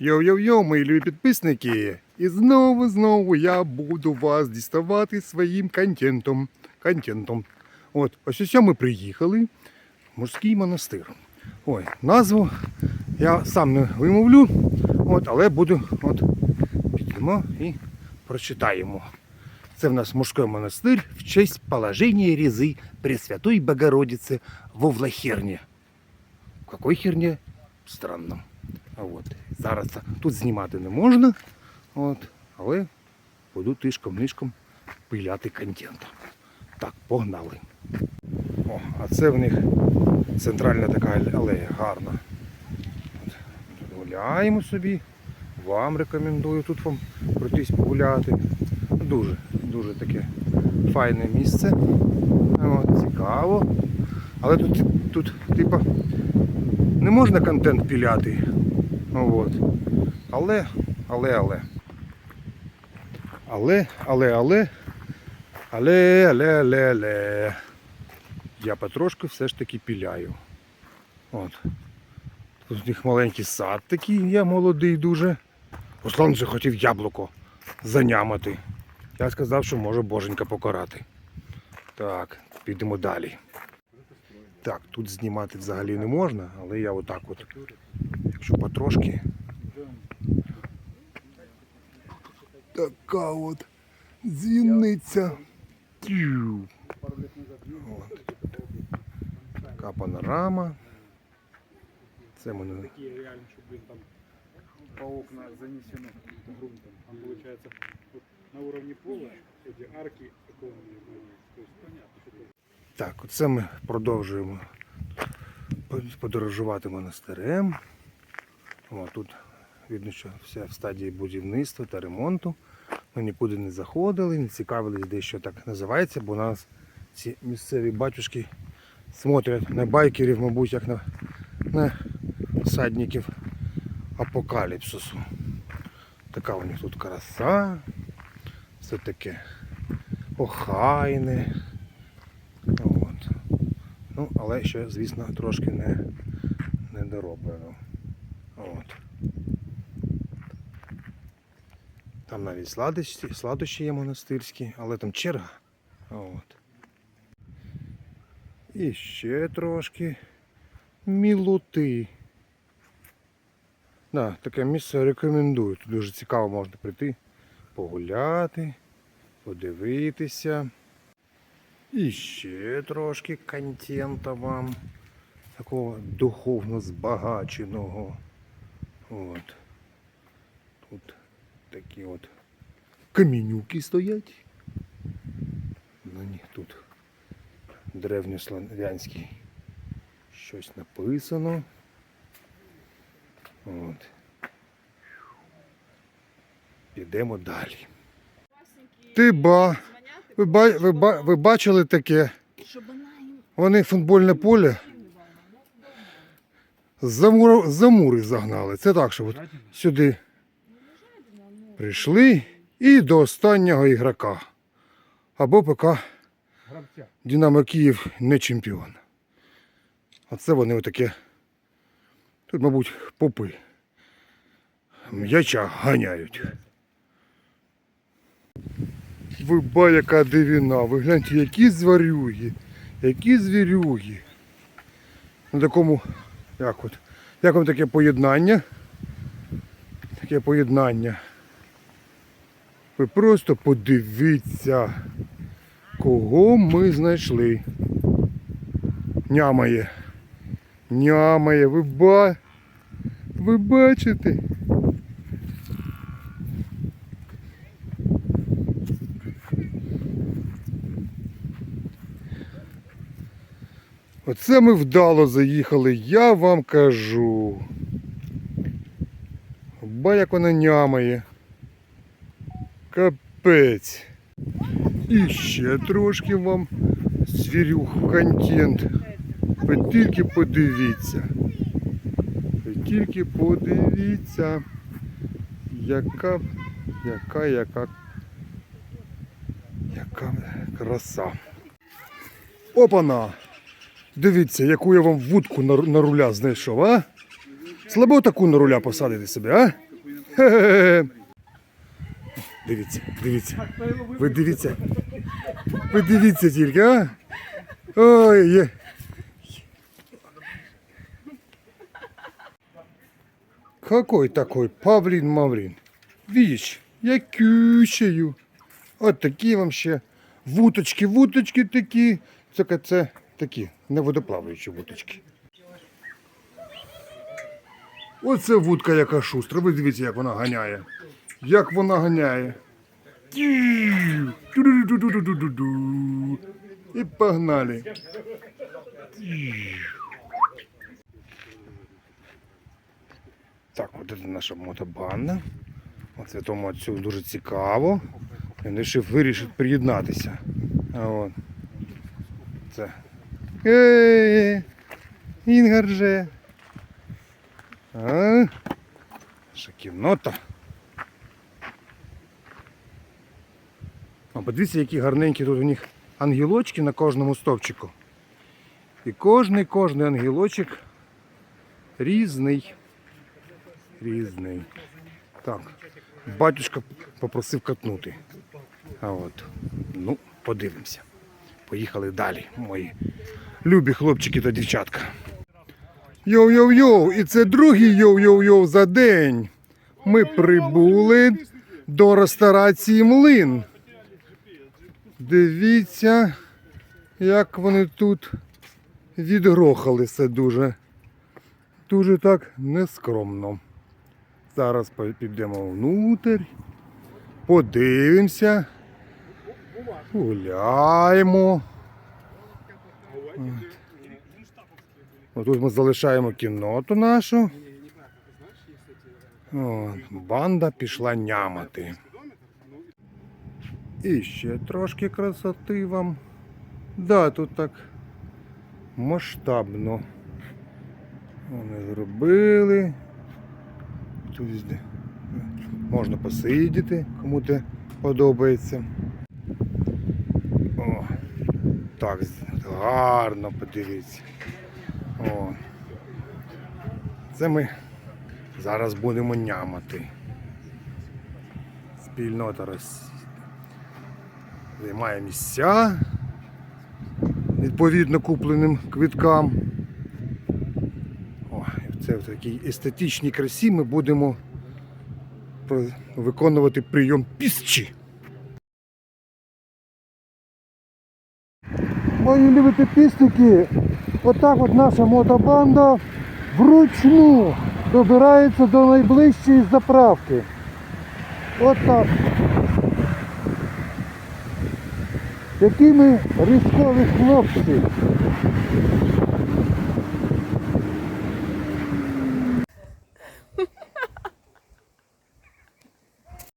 Йо-йо-йо, мої любі підписники! І знову знову я буду вас діставати своїм контентом. контентом. От, ось ось ми приїхали. Морський монастир. Ой, назву я сам не вимовлю, от, але буду от, підемо і прочитаємо. Це в нас мужской монастир в честь положения резы Пресвятой Богородицы во Влахерне. В какой херні? Странно. А от, Зараз тут знімати не можна, от, але буду тишком-нишком пиляти контент. Так, погнали. О, а це в них центральна така алея гарна. От, гуляємо собі. Вам рекомендую тут вам пройтись погуляти. Дуже, дуже таке файне місце. От, цікаво. Але тут, тут типа, не можна контент піляти. От. Але, але, але. Але, але, але. Але, але, але, але. Я потрошки все ж таки піляю. От. Тут у них маленький сад такий, я молодий дуже. Руслан вже хотів яблуко занямати. Я сказав, що може боженька покарати. Так, підемо далі. Так, тут знімати взагалі не можна, але я отак от, якщо потрошки. Така от дзвіниця. Тю. От. Така панорама. Це мене такие реально, чтобы блин, там по окна занесено каким-то грунтом. Там получается вот на уровне пола эти арки оконные были. То есть понятно, что это Так, оце ми продовжуємо подорожувати монастирем. О, тут видно, що все в стадії будівництва та ремонту. Ми нікуди не заходили, не цікавились, де що так називається, бо нас ці місцеві батюшки смотрять на байкерів, мабуть, як на, на всадників апокаліпсису. Така у них тут краса, все таке охайне. От. Ну, але ще, звісно, трошки не, не дороблено. От. Там навіть сладощі, сладощі є монастирські, але там черга. От. І ще трошки мілоти. Да, таке місце рекомендую. Тут дуже цікаво можна прийти, погуляти, подивитися. І ще трошки контента вам. Такого духовно збагаченого. От. Тут такі от камінюки стоять. На них тут древньослав'янський щось написано. От. Підемо далі. Ти ба. Ви, ба, ви, ба, ви бачили таке? Вони футбольне поле за мур- за мури загнали. Це так, що от сюди прийшли і до останнього ігрока. Або поки. Динамо Київ не чемпіон. Оце вони отаке. Тут, мабуть, попи. М'яча ганяють. Ви ба, яка дивіна. Ви гляньте, які зварюги, які звірюги. На такому, як от, як вам таке поєднання? Таке поєднання. Ви просто подивіться, кого ми знайшли. Нямає. Нямає, ви ба. Ви бачите? Оце ми вдало заїхали, я вам кажу. Ба як вона нямає. Капець. І ще трошки вам звірюх контент. Ви тільки подивіться. Ви тільки подивіться. Яка, яка, яка, яка краса. Опана! Дивіться, яку я вам вудку на, на руля знайшов, а? Слабо таку на руля посадити собі, а? Хе-хе-хе. Дивіться, дивіться. Ви дивіться. Ви дивіться тільки, а? Ой, є. Какой такой Павлін Маврін? Віч, я кющаю. От такі вам ще вуточки, вуточки такі. Тільки це такі, не водоплаваючі вуточки. Оце вудка яка шустра. Ви дивіться, як вона ганяє. Як вона ганяє. І погнали. Так, от це наша мотобанда. Оце тому отцю дуже цікаво. Він вирішив, вирішив приєднатися. От. Це. Е, Інгар же. А? Наша кіннота. А подивіться, які гарненькі тут у них ангелочки на кожному стовпчику. І кожний, кожний ангелочок різний. Різний. Так. Батюшка попросив катнути. А от. Ну, подивимося. Поїхали далі, мої любі хлопчики та дівчатка. Йоу-йоу-йоу, і це другий йоу-йоу-йоу за день. Ми прибули до ресторації млин. Дивіться, як вони тут відгрохалися дуже. Дуже так нескромно. Зараз підемо внутрь, подивимося, гуляємо. От тут ми залишаємо кінноту нашу. От, банда пішла нямати. І ще трошки красоти вам. Да, тут так масштабно. Вони зробили. Тут можна посидіти, кому те подобається. О, так, гарно подивіться. О. Це ми зараз будемо нямати. Спільнота роз... займає місця відповідно купленим квиткам. О, це в такій естетичній красі ми будемо виконувати прийом пісчі. Мої любі підписники, отак от наша мотобанда вручну добирається до найближчої заправки. Отак. Які ми різкові хлопці.